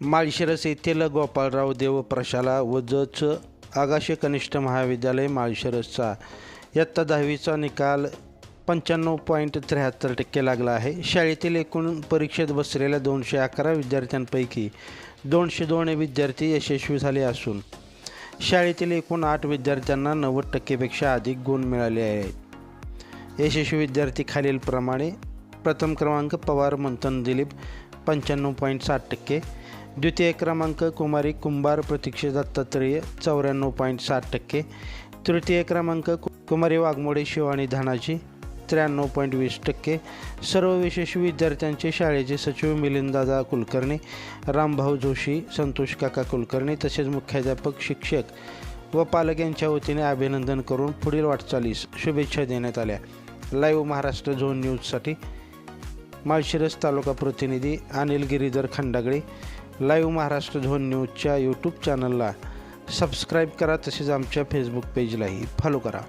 माळशिरस येथील गोपाळराव देव प्रशाला व जच आगाशे कनिष्ठ महाविद्यालय माळशिरसचा इयत्ता दहावीचा निकाल पंच्याण्णव पॉईंट त्र्याहत्तर टक्के लागला आहे. शाळेतील एकूण परीक्षेत बसलेल्या दोनशे अकरा विद्यार्थ्यांपैकी दोनशे दोन विद्यार्थी यशस्वी झाले असून शाळेतील एकूण आठ विद्यार्थ्यांना नव्वद टक्केपेक्षा अधिक गुण मिळाले आहेत. यशस्वी विद्यार्थी खालीलप्रमाणे प्रथम क्रमांक पवार मंथन दिलीप पंच्याण्णव पॉईंट साठ टक्के द्वितीय क्रमांक कुमारी कुंभार प्रतीक्षा दत्तात्रेय चौऱ्याण्णव पॉईंट सात टक्के. तृतीय क्रमांक कु- कुमारी वाघमोडे शिवानी धानाजी त्र्याण्णव पॉईंट वीस टक्के. सर्व विशेष विद्यार्थ्यांचे शाळेचे सचिव मिलिंददादा कुलकर्णी रामभाऊ जोशी संतोष काका कुलकर्णी तसेच मुख्याध्यापक शिक्षक व पालक यांच्या वतीने अभिनंदन करून पुढील वाटचालीस शुभेच्छा देण्यात आल्या. लाईव्ह महाराष्ट्र झोन न्यूजसाठी माळशिरस तालुका प्रतिनिधी अनिल गिरीधर खंडागळे. लाईव्ह महाराष्ट्र झोन न्यूजच्या यूट्यूब चॅनलला सबस्क्राईब करा तसेच आमच्या फेसबुक पेजलाही फॉलो करा.